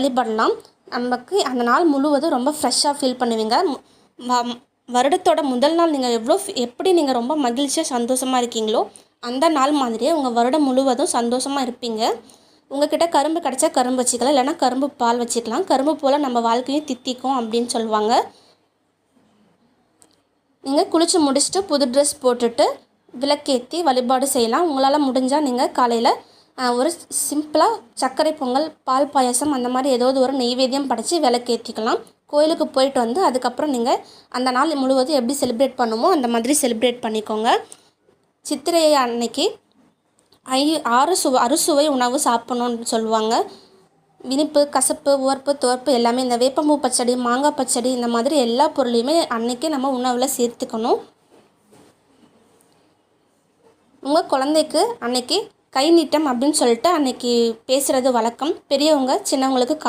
வழிபடலாம் நமக்கு அந்த நாள் முழுவதும் ரொம்ப ஃப்ரெஷ்ஷாக ஃபீல் பண்ணுவீங்க. வருடத்தோட முதல் நாள் நீங்கள் எவ்வளோ எப்படி நீங்கள் ரொம்ப மகிழ்ச்சியாக சந்தோஷமாக இருக்கீங்களோ அந்த நாள் மாதிரியே உங்கள் வருடம் முழுவதும் சந்தோஷமாக இருப்பீங்க. உங்ககிட்ட கரும்பு கிடச்சா கரும்பு வச்சுக்கலாம் இல்லைன்னா கரும்பு பால் வச்சுக்கலாம். கரும்பு போல் நம்ம வாழ்க்கையும் தித்திக்கும் அப்படின்னு சொல்லுவாங்க. நீங்கள் குளித்து முடிச்சுட்டு புது ட்ரெஸ் போட்டுட்டு விளக்கேற்றி வழிபாடு செய்யலாம். உங்களால் முடிஞ்சால் நீங்கள் காலையில் ஒரு சிம்பிளாக சர்க்கரை பொங்கல் பால் பாயசம் அந்த மாதிரி ஏதாவது ஒரு நெய்வேத்தியம் படைச்சி விளக்கேற்றிக்கலாம். கோயிலுக்கு போயிட்டு வந்து அதுக்கப்புறம் நீங்கள் அந்த நாள் முழுவதும் எப்படி செலிப்ரேட் பண்ணுமோ அந்த மாதிரி செலிப்ரேட் பண்ணிக்கோங்க. சித்திரை அன்னைக்கு ஐ ஆறு சுவை அறுசுவை உணவு சாப்பிட்ணுன்னு சொல்லுவாங்க. இனிப்பு கசப்பு உவர்ப்பு துவர்ப்பு எல்லாமே இந்த வேப்பம்பூ பச்சடி மாங்காய் பச்சடி இந்த மாதிரி எல்லா பொருளையுமே அன்னைக்கு நம்ம உணவில் சேர்த்துக்கணும். உங்கள் குழந்தைக்கு அன்னைக்கு கை நீட்டம் அப்படின்னு சொல்லிட்டு அன்னைக்கு பேசுகிறது வழக்கம். பெரியவங்க சின்னவங்களுக்கு கா